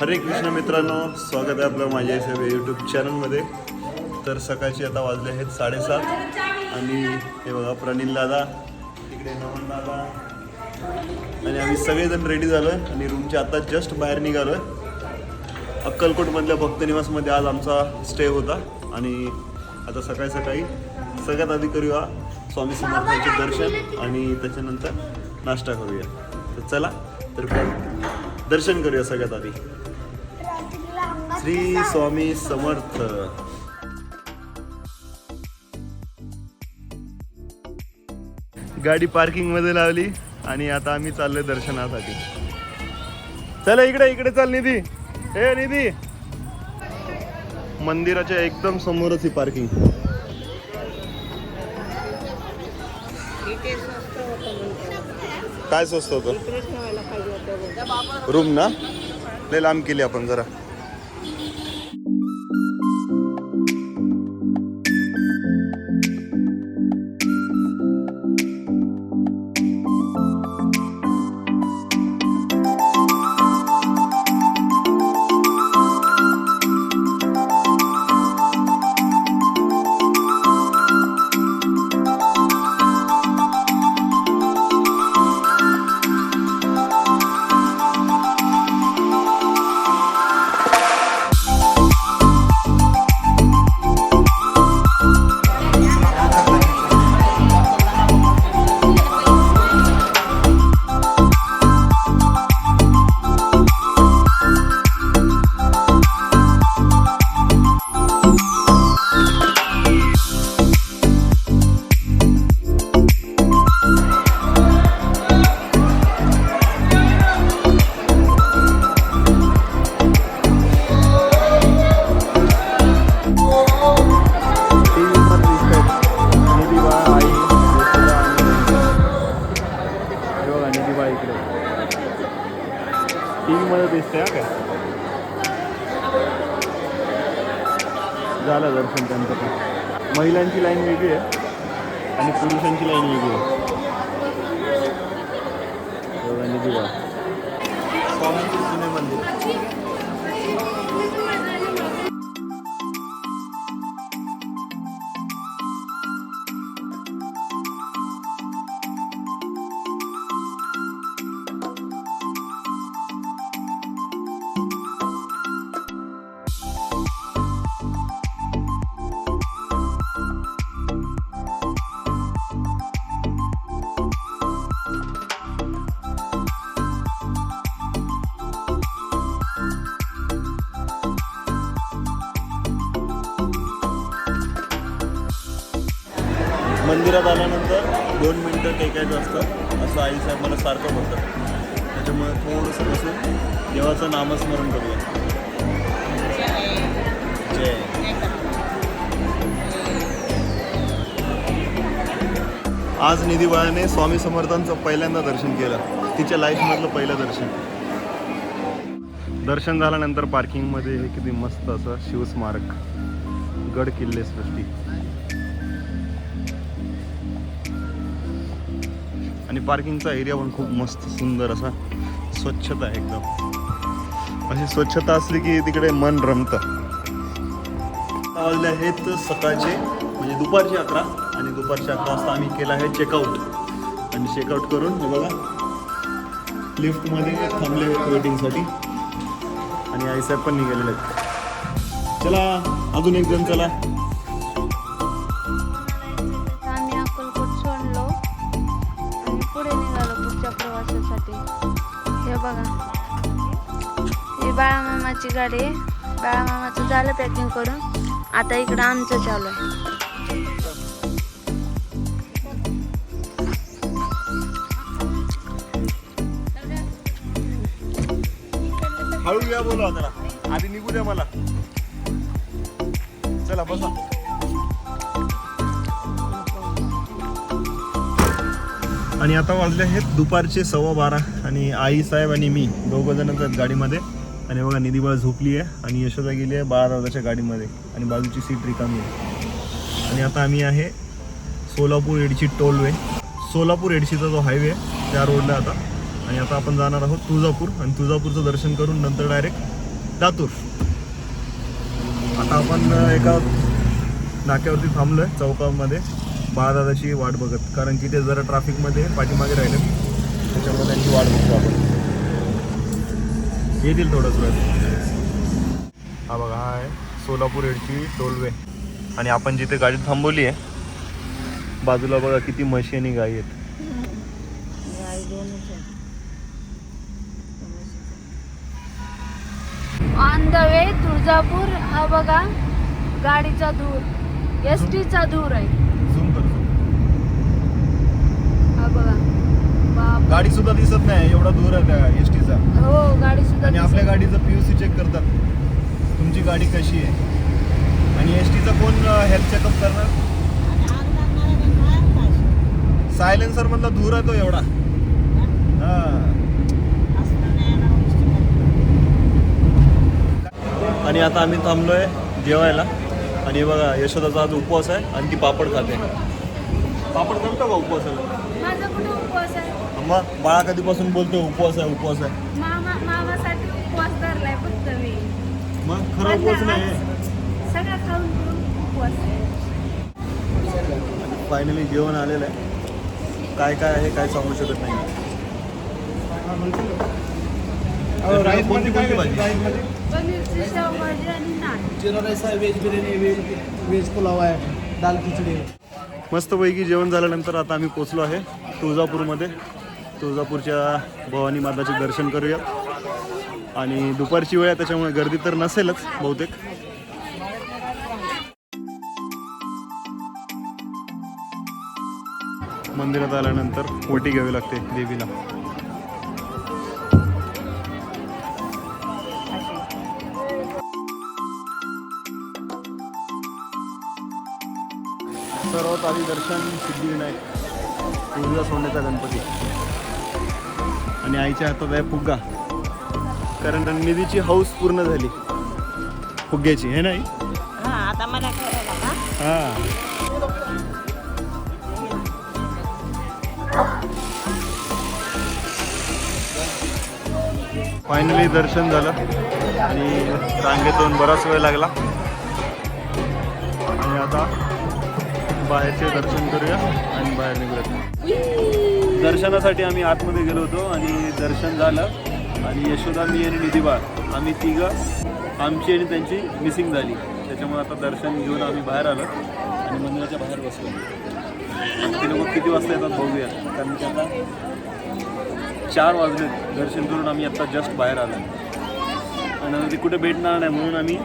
हरे कृष्ण मित्रांनो स्वागत आहे आपलं माझ्या साहेब यूट्यूब चॅनलमध्ये तर सकाळची आता वाजले आहेत साडेसात. आणि हे बघा प्रनिल दादा इकडे नमन दादा. आणि आम्ही सगळेजण रेडी झालो आहे आणि रूमच्या आता जस्ट बाहेर निघालो आहे अक्कलकोटमधल्या भक्तनिवासमध्ये आज आमचा स्टे होता. आणि आता सकाळी सकाळी सगळ्यात आधी करूया स्वामी समर्थांचे दर्शन आणि त्याच्यानंतर नाश्ता करूया. तर चला तर दर्शन करूया सगळ्यात आधी. श्री स्वामी समर्थ. गाडी पार्किंगमध्ये लावली आणि आता आम्ही चाललोय दर्शनासाठी. चला इकडे इकडे चाल निधी. हे निधी. मंदिराच्या एकदम समोरच ही पार्किंग काय स्वस्त होतं? रूम ना? लय लांब केली आपण जरा. झालं दर्शन त्यांचं पण. महिलांची लाईन वेगळी आहे आणि पुरुषांची लाईन वेगळी आहे. मंदिरात आल्यानंतर दोन मिनटं टेकायचं असतं असं आई साहेब मला सारखं बोलतात. त्याच्यामुळे थोडंसं बसून देवाचं नामस्मरण करूया. जय. आज निधी बाळाने स्वामी समर्थांचं पहिल्यांदा दर्शन केलं. तिच्या लाईफमधलं पहिलं दर्शन. दर्शन झाल्यानंतर पार्किंगमध्ये हे किती मस्त असं शिवस्मारक. गड किल्ले सृष्टी. आणि पार्किंगचा एरिया पण खूप मस्त सुंदर असा स्वच्छता आहे एकदम. अशी स्वच्छता असली की तिकडे मन रमतं. वाजले आहेत सकाळचे म्हणजे दुपारची अकरा आणि दुपारच्या अकरा वाजता आम्ही केलं आहे चेकआउट आणि चेकआउट करून हे बघा लिफ्टमध्ये थांबले आहेत वेटिंगसाठी आणि आईसाहेब पण निघालेले आहेत. चला अजून एक जण चला. ही बाळामामाची गाडी आहे. बाळामामाचं झालं पॅकिंग करून. आता इकडं आमचं चालू आहे. हळू या बोला जरा. आधी निघू द्या मला. चला बसा. आणि आता वाजले आहेत दुपारचे सव्वा बारा आणि आई साहेब आणि मी दोघं जण गाडीमध्ये. आणि बघा निधी बाळ झोपली आहे आणि यशोदा गेली आहे बाळा दादाच्या गाडीमध्ये आणि बाजूची सीट रिकामी आहे. आणि आता आम्ही आहे सोलापूर एडची टोलवे. सोलापूर एडशीचा जो हायवे आहे त्या रोडला आता. आणि आता आपण जाणार आहोत तुळजापूर आणि तुळजापूरचं दर्शन करून नंतर डायरेक्ट लातूर. आता आपण एका नाक्यावरती थांबलो आहे चौकामध्ये बाळादादाची वाट बघत. कारण की ते जरा ट्रॅफिकमध्ये पाठीमागे राहिले. त्याच्यामुळे त्यांची वाट बघतो आपण. येतील थोडंच वेळ हा बघा हा आहे सोलापूर एडची टोलवे. आणि आपण जिथे गाडी थांबवली आहे बाजूला बघा किती म्हशी आणि गाई आहेत. आहे ऑन द वे तुळजापूर हा बघा गाडीचा धूर एस टीचा धूर आहे. गाडी सुद्धा दिसत नाही एवढा दूर आहे त्या एस टीचा हो गाडी सुद्धा आणि आपल्या गाडीचं पीयूसी चेक करतात. तुमची गाडी कशी आहे? आणि एस टीचं कोण हेल्थ चेकअप करणार? सायलेन्सर मधला दूर आहे तो एवढा. हा. आणि आता आम्ही थांबलोय जेवायला. आणि बघा यशोदाचा आज उपवास आहे आणि ती पापड खाते. पापड जमतो का उपवासाला माझा कुठे उपवास आहे मग बाळा कधीपासून बोलतो उपवास आहे उपवास आहे. मामा मामासाठी उपवास धरलाय फक्त मी मग खरं उपवास नाही. सगळं खाऊन पिऊन उपवास आहे. फायनली जेवण आलेलं आहे. काय काय आहे काय सांगू शकत नाही. राईस कोणती मध्ये काय कोणती भाजी? राईसमध्ये? पनीरची शेवभाजी आणि नान. जिरा राईस आहे veg biryani veg veg pulao आहे दाल खिचडी आहे. मस्तपैकी जेवण झाल्यानंतर आता आम्ही पोचलो आहे तुळजापूरमध्ये. तुळजापूरच्या भवानी माताचे दर्शन करूया. आणि दुपारची वेळ आहे त्याच्यामुळे गर्दी तर नसेलच बहुतेक. मंदिरात आल्यानंतर ओटी घ्यावी लागते देवीला. सर्वात आधी दर्शन सिद्धिविनायक तुळजा सोन्याचा गणपती. आणि आईच्या हातात आहे फुग्गा. कारण निधीची हौस पूर्ण झाली. फुग्ग्याची हे नाही? हा हा. फायनली दर्शन झालं. आणि रांगेतून बराच वेळ लागला. आणि आता बाहेरचे दर्शन करूया आणि बाहेर निघूयात. दर्शनासाठी आम्ही आतमध्ये गेलो होतो आणि दर्शन झालं. आणि यशोदा मी आणि निधीबाळ आम्ही तिघं आमची आणि त्यांची मिसिंग झाली. त्याच्यामुळे आता दर्शन घेऊन आम्ही बाहेर आलो आणि मंदिराच्या बाहेर बसलो. आता ते लोक किती वाजता येतात बघूया कारण की आता चार वाजले दर्शन करून आम्ही आत्ता जस्ट बाहेर आलो. आणि आता ते कुठे भेटणार नाही म्हणून आम्ही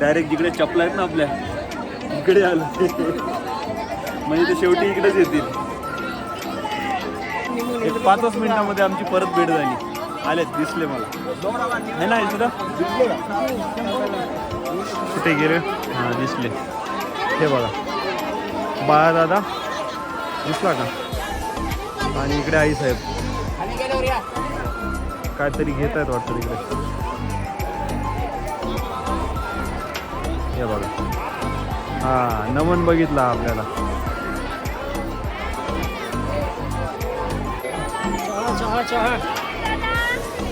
डायरेक्ट जिकडे चपला आहेत ना आपल्या इकडे आलो. म्हणजे ते शेवटी इकडेच येतील. एक पाचच मिनिटामध्ये आमची परत भेट झाली. आलेत दिसले मला. है ना सुद्धा कुठे गेले? हां दिसले. हे बघा. बाळा दादा दिसला का? आणि इकडे आई साहेब. काहीतरी घेत आहेत वाटतं तिकडे. हे बघा. हा नमन बघितला आपल्याला. चहा. चहा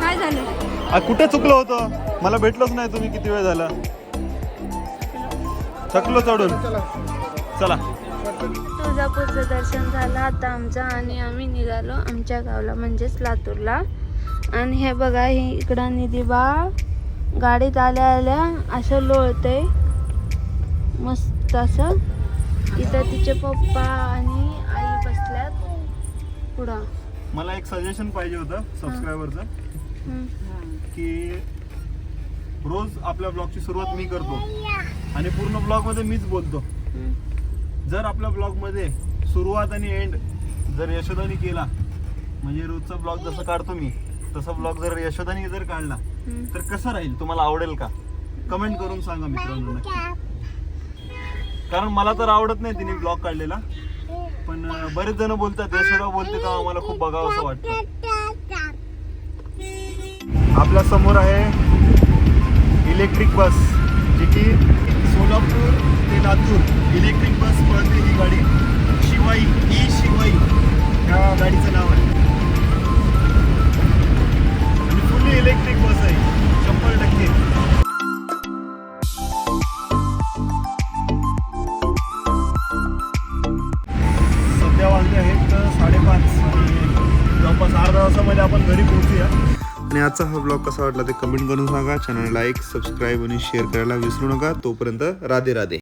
काय झालं? आ, कुठे चुकलं होतं? मला भेटलोच नाही तुम्ही किती वेळ झाला. थकलो चढून चला. तुळजापूरचं दर्शन झालं. आता आमचं आणि आम्ही निघालो आमच्या गावला म्हणजेच लातूरला. आणि हे बघा हे इकडं निधी बाळ गाडीत आल्या आल्या असं लोळतंय. मस्त असं. इथं तिचे पप्पा आणि आई बसल्यात. पुढं. मला एक सजेशन पाहिजे होतं सबस्क्रायबरचं. की रोज आपल्या ब्लॉगची सुरुवात मी करतो. आणि पूर्ण ब्लॉगमध्ये मीच बोलतो. जर आपल्या ब्लॉगमध्ये सुरुवात आणि एंड जर यशोदानी केला म्हणजे रोजचा ब्लॉग जसं काढतो मी तसा ब्लॉग जर यशोदानी जर काढला. तर कसं राहील? तुम्हाला आवडेल का? कमेंट करून सांगा मित्रांनो नक्की. कारण मला तर आवडत नाही तिने ब्लॉग काढलेला. पण बरेच जण बोलतात यशोदा बोलते तेव्हा आम्हाला खूप बघावं असं वाटतं. आपल्यासमोर आहे इलेक्ट्रिक बस जी की सोलापूर ते लातूर इलेक्ट्रिक बस पळते ही गाडी. शिवाई ई शिवाई ह्या गाडीचं नाव आहे. आणि फुल्ली इलेक्ट्रिक बस आहे. आणि आजचा हा ब्लॉग कसा वाटला ते कमेंट करून सांगा. चॅनल लाईक सबस्क्राईब आणि शेअर करायला विसरू नका. तोपर्यंत राधे राधे.